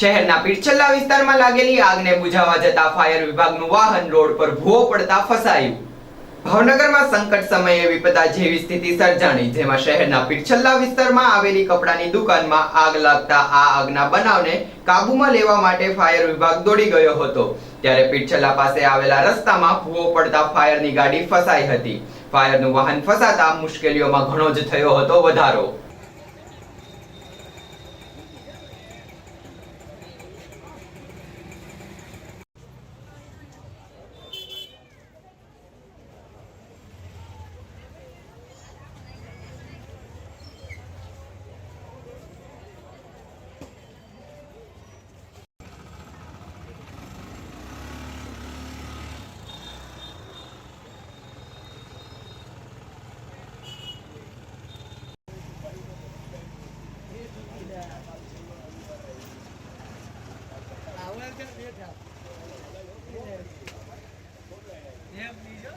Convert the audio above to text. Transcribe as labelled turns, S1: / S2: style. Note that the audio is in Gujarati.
S1: શહેરના પીરછલ્લા વિસ્તારમાં લાગેલી આગને બુઝાવવા જતા ફાયર વિભાગનું વાહન રોડ પર ભૂવો પડતા ફસાયું. ભાવનગરમાં સંકટ સમયે વિપદા જેવી સ્થિતિ સર્જાણી, જેમાં શહેરના પીરછલ્લા વિસ્તારમાં આવેલી કપડાની દુકાનમાં આગ લાગતા આ આગના બનાવને કાબૂમાં લેવા માટે ફાયર વિભાગ દોડી ગયો હતો. ત્યારે પીરછલ્લા પાસે આવેલા રસ્તામાં ભૂવો પડતા ફાયરની ગાડી ફસાઈ હતી. ફાયરનું વાહન ફસાતા મુશ્કેલીઓમાં ઘણો જ થયો હતો વધારો. એમ બીજો